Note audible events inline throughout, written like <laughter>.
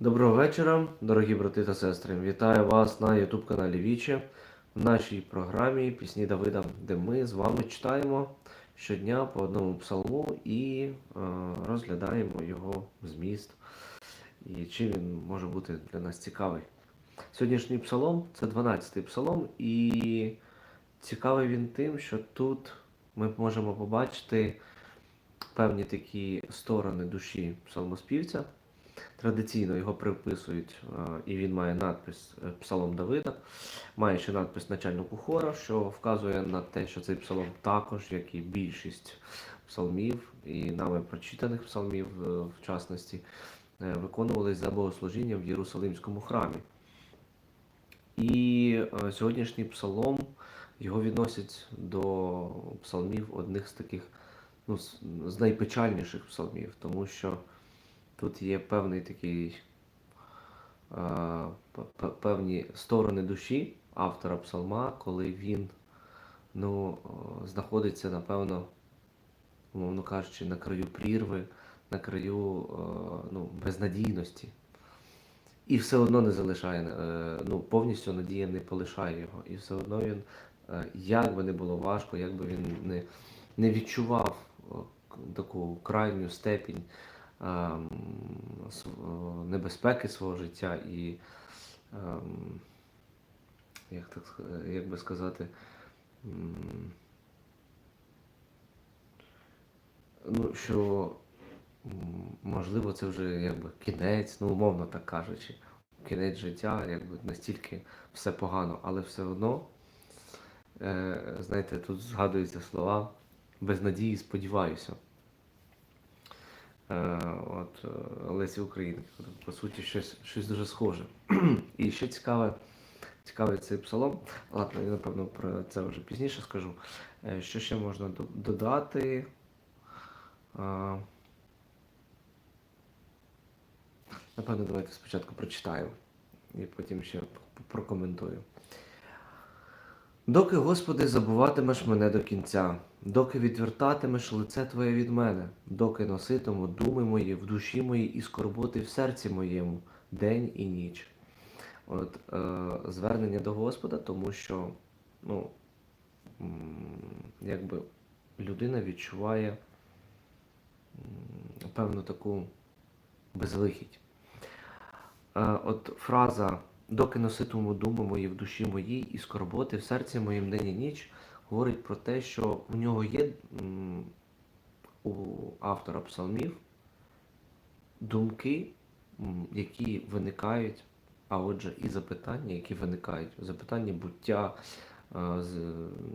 Доброго вечора, дорогі брати та сестри. Вітаю вас на YouTube каналі Віче в нашій програмі Пісні Давида, де ми з вами читаємо щодня по одному псалму і е, розглядаємо його зміст і чим він може бути для нас цікавий. Сьогоднішній псалом це 12-й псалом, і цікавий він тим, що тут ми можемо побачити певні такі сторони душі псалмоспівця. Традиційно його приписують, е, і він має надпис е, Псалом Давида, має ще надпис начальнику хора, що вказує на те, що цей псалом також, як і більшість псалмів, і нами прочитаних псалмів, е, в частності, виконувались за богослужінням в Єрусалимському храмі. І сьогоднішній псалом його відносять до псалмів одних з таких ну, з найпечальніших псалмів, тому що тут є певний такий певні сторони душі автора псалма, коли він ну, знаходиться, напевно, умовно кажучи, на краю прірви, на краю ну, безнадійності. І все одно не залишає, е, ну, повністю надія не полишає його. І все одно він, е, як би не було важко, як би він не, не відчував таку крайню степінь небезпеки свого життя і, ем, як, так, як би сказати, ну, що можливо це вже якби кінець, ну умовно так кажучи, кінець життя, якби настільки все погано, але все одно, е, знаєте, тут згадуються слова без надії сподіваюся. Е, от е, Лесі Українки. По суті, щось, щось дуже схоже. <clears throat> І ще цікаве, цікавий цей псалом. Ладно, я напевно про це вже пізніше скажу. Е, Що ще можна додати? Напевно, давайте спочатку прочитаю і потім ще прокоментую. Доки, Господи, забуватимеш мене до кінця, доки відвертатимеш лице Твоє від мене, доки носитиму думи мої в душі моїй і скорботи в серці моєму день і ніч. От е, звернення до Господа, тому що ну, якби людина відчуває певну таку безлихідь. Е, От фраза доки носитиму думи мої в душі моїй і скорботи в серці моїм день і ніч говорить про те, що в нього є у автора псалмів думки, які виникають, а отже, і запитання, які виникають, запитання буття, е,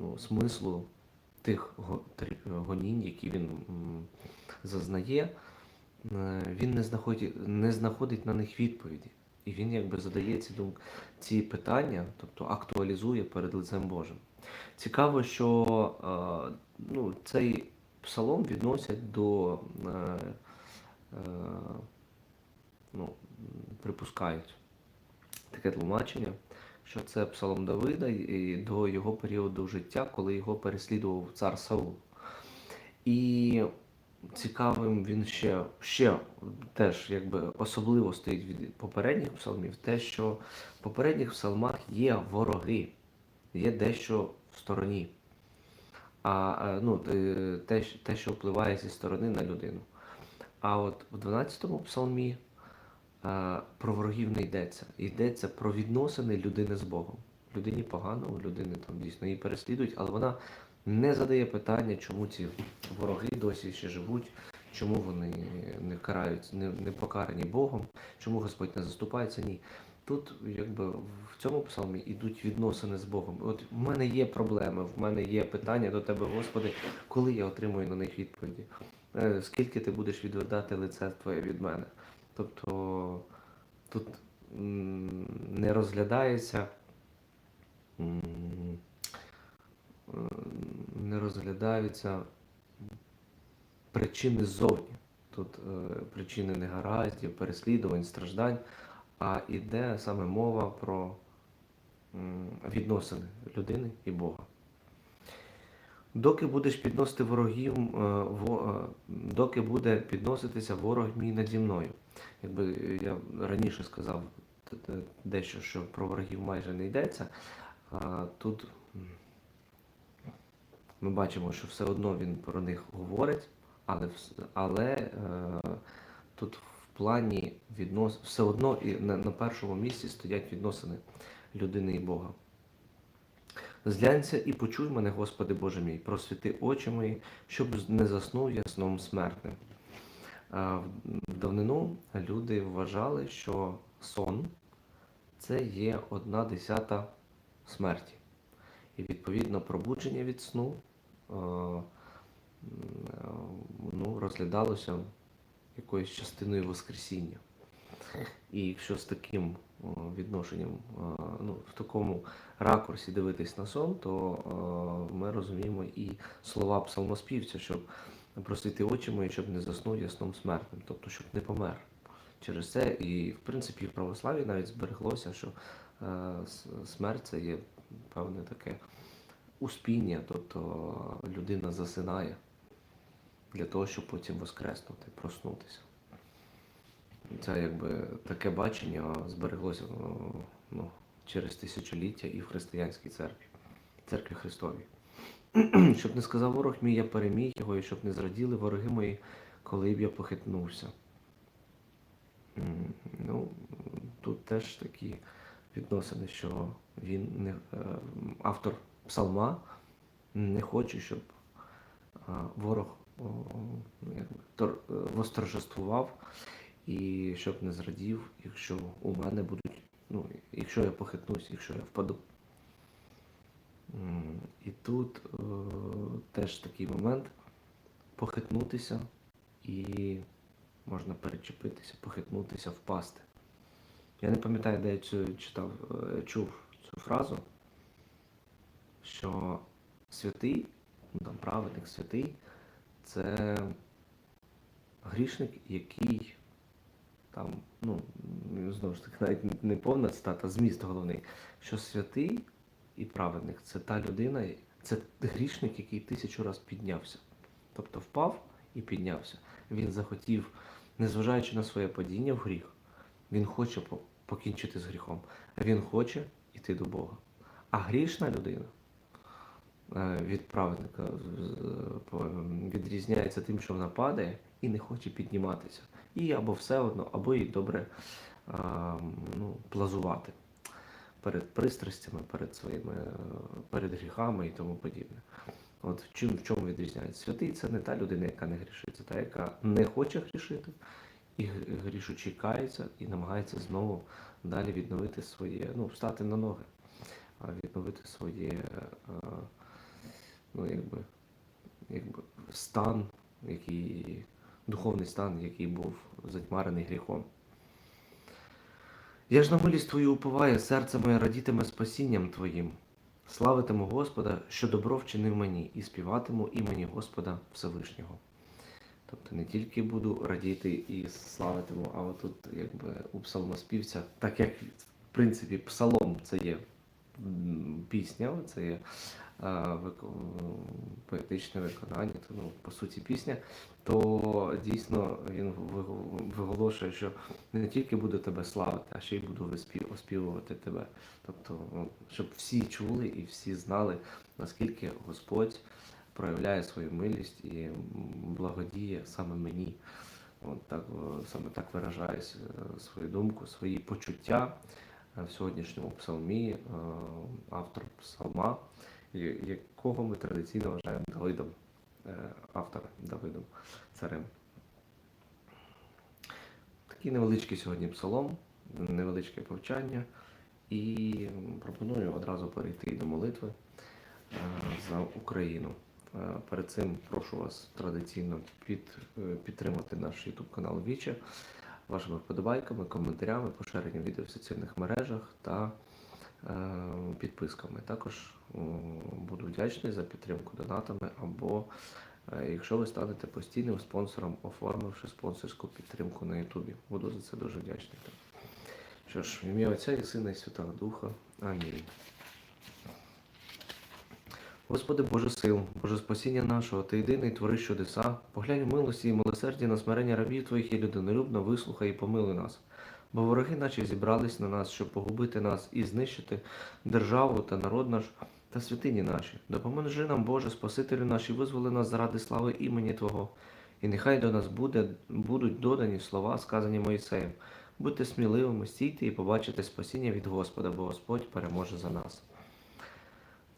ну, смислу тих гонінь, які він зазнає, е, він не знаходить, не знаходить на них відповіді. І він якби задає ці думки, ці питання, тобто актуалізує перед лицем Божим. Цікаво, що е, ну, цей псалом відносять до е, е, ну, припускають таке тлумачення, що це псалом Давида і до його періоду життя, коли його переслідував цар Саул. І цікавим він ще, ще теж якби особливо стоїть від попередніх псалмів, те, що в попередніх псалмах є вороги, є дещо в стороні. А е, ну, е, те, те, що впливає зі сторони на людину. А от в 12-му псалмі е, про ворогів не йдеться. Йдеться про відносини людини з Богом. Людині погано, людини там дійсно її переслідують, але вона не задає питання, чому ці вороги досі ще живуть, чому вони не карають, не, не покарані Богом, чому Господь не заступається. Ні. Тут якби в цьому псалмі йдуть відносини з Богом. От в мене є проблеми, в мене є питання до тебе, Господи, коли я отримую на них відповіді? Е, Скільки ти будеш відвертати лице Твоє від мене? Тобто тут не розглядається. Не розглядаються причини ззовні. Тут е, причини негараздів, переслідувань, страждань, а йде саме мова про м, відносини людини і Бога. Доки будеш підносити ворогів, е, во- е, доки буде підноситися ворог мій наді мною. Якби я раніше сказав дещо, що про ворогів майже не йдеться, а тут ми бачимо, що все одно він про них говорить, але, але е, тут в плані віднос все одно і на, на першому місці стоять відносини людини і Бога. Зглянься і почуй мене, Господи Боже мій, просвіти очі мої, щоб не заснув я сном смертним. В давнину люди вважали, що сон це є одна десята смерті. І відповідно пробудження від сну е, е, ну, розглядалося якоюсь частиною Воскресіння. І якщо з таким відношенням, е, ну, в такому ракурсі дивитись на сон, то ми розуміємо і слова псалмоспівця, щоб просити очі мої, щоб не заснув я сном смертним, тобто щоб не помер. Через це і в принципі в православі навіть збереглося, що смерть це є певне таке успіння, тобто людина засинає для того, щоб потім воскреснути, проснутися. Це якби таке бачення збереглося ну, через тисячоліття і в християнській церкві, церкві Христовій. <clears throat> щоб не сказав ворог мій, я переміг його, і щоб не зраділи вороги мої, коли б я похитнувся. Ну, тут теж такі відносини, що він не е, автор псалма не хоче, щоб ворог о, ну, е, восторжествував і щоб не зрадів, якщо у мене будуть, ну, якщо я похитнусь, якщо я впаду. І тут е, теж такий момент похитнутися і можна перечепитися, похитнутися, впасти. Я не пам'ятаю, де я цю читав, е, чув цю фразу, що святий, ну там праведник святий, це грішник, який там, ну, знову ж таки, навіть не повна цитата, зміст головний, що святий і праведник це та людина, це грішник, який тисячу раз піднявся. Тобто впав і піднявся. Він захотів, незважаючи на своє падіння в гріх, він хоче покінчити з гріхом. Він хоче йти до Бога. А грішна людина е, від праведника відрізняється тим, що вона падає і не хоче підніматися. І або все одно, або їй добре ну, плазувати перед пристрастями, перед своїми, е, перед гріхами і тому подібне. От в чим в чому відрізняється? Святий це не та людина, яка не грішить, це та, яка не хоче грішити, і гр- грішучи кається і намагається знову далі відновити своє, ну, встати на ноги, відновити своє, е, ну, якби, якби стан, який, духовний стан, який був затьмарений гріхом. Я ж на милість Твою уповаю, серце моє радітиме спасінням Твоїм. Славитиму Господа, що добро вчинив мені, і співатиму імені Господа Всевишнього. Тобто не тільки буду радіти і славитиму, а отут якби у псалмоспівця, так як в принципі псалом це є пісня, це є вик- поетичне виконання, то, ну, по суті пісня, то дійсно він виголошує, що не тільки буду тебе славити, а ще й буду оспівувати тебе. Тобто, ну, щоб всі чули і всі знали, наскільки Господь проявляє свою милість і благодіє саме мені. От так, саме так виражає е, свою думку, свої почуття е, в сьогоднішньому псалмі е, автор псалма, якого ми традиційно вважаємо Давидом, е, автора Давидом царем. Такий невеличкий сьогодні псалом, невеличке повчання. І пропоную одразу перейти до молитви е, за Україну. Е, Перед цим прошу вас традиційно під, е, підтримати наш YouTube канал Віче вашими вподобайками, коментарями, поширенням відео в соціальних мережах та е, підписками. Також о, буду вдячний за підтримку донатами або е, якщо ви станете постійним спонсором, оформивши спонсорську підтримку на Ютубі. Буду за це дуже вдячний. Що ж, в ім'я Отця і Сина і Святого Духа. Амінь. Господи Боже сил, Боже спасіння нашого, Ти єдиний твориш чудеса, поглянь в милості і милосерді на смирення рабів Твоїх і людинолюбно вислухай і помилуй нас. Бо вороги наші зібрались на нас, щоб погубити нас і знищити державу та народ наш та святині наші. Допоможи нам, Боже, Спасителю наш, і визволи нас заради слави імені Твого. І нехай до нас буде, будуть додані слова, сказані Моїсеєм. Будьте сміливими, стійте і побачите спасіння від Господа, бо Господь переможе за нас.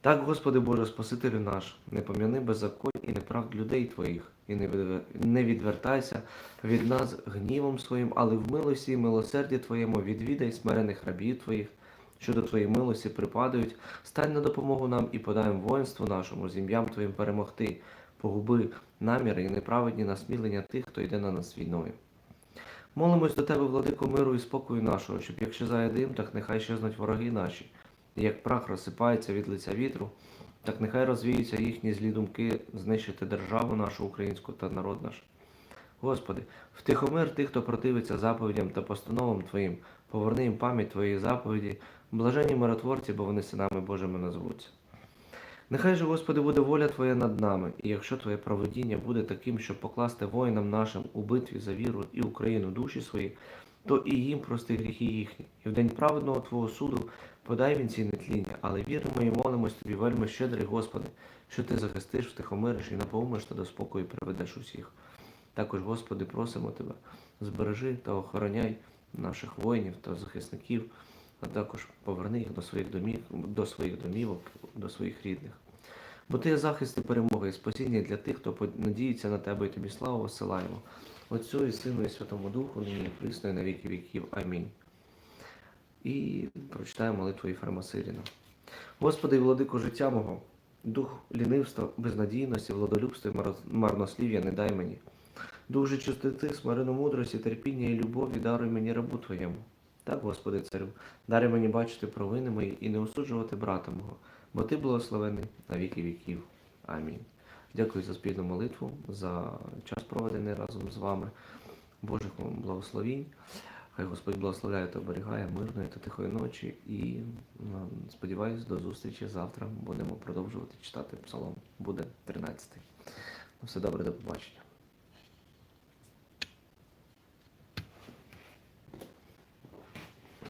Так, Господи Боже, Спасителю наш, не пом'яни беззаконь і неправд людей Твоїх, і не відвертайся від нас гнівом своїм, але в милості і милосерді Твоєму відвідай смирених рабів Твоїх, що до Твоєї милості припадають, стань на допомогу нам і подай воїнству нашому з ім'ям Твоїм перемогти, погуби наміри і неправедні насмілення тих, хто йде на нас війною. Молимось до Тебе, владико миру і спокою нашого, щоб як щезає дим, так нехай щезнуть вороги наші, як прах розсипається від лиця вітру, так нехай розвіються їхні злі думки знищити державу нашу українську та народ наш. Господи, втихомир тих, хто противиться заповідям та постановам Твоїм, поверни їм пам'ять Твоєї заповіді, блаженні миротворці, бо вони синами Божими назвуться. Нехай же, Господи, буде воля Твоя над нами, і якщо Твоє проведіння буде таким, щоб покласти воїнам нашим у битві за віру і Україну душі свої, то і їм прости гріхи їхні, і в день праведного Твого суду подай він ці нетління, але віримо і молимось Тобі, вельми щедрий, Господи, що Ти захистиш, втихомириш і наповниш та до спокою приведеш усіх. Також, Господи, просимо Тебе, збережи та охороняй наших воїнів та захисників, а також поверни їх до своїх домів, до своїх домівок, до своїх рідних. Бо ти є захист і перемога і спасіння для тих, хто надіється на тебе і тобі славу осилаємо. Отцю і Сину і Святому Духу, нині і і на віки віків. Амінь. І прочитаємо молитву Єфрема Сиріна. Господи, владико життя мого, дух лінивства, безнадійності, владолюбства і марнослів'я не дай мені. Дух же чистоти, смирено мудрості, терпіння і любові даруй мені рабу Твоєму. Так, Господи царю, даруй мені бачити провини мої і не осуджувати брата мого, бо Ти благословений на віки віків. Амінь. Дякую за спільну молитву, за час проведений разом з вами. Божих вам благословінь. Хай Господь благословляє та оберігає мирної та тихої ночі. І сподіваюсь, до зустрічі завтра. Будемо продовжувати читати псалом. Буде 13. Ну, Все добре, до побачення.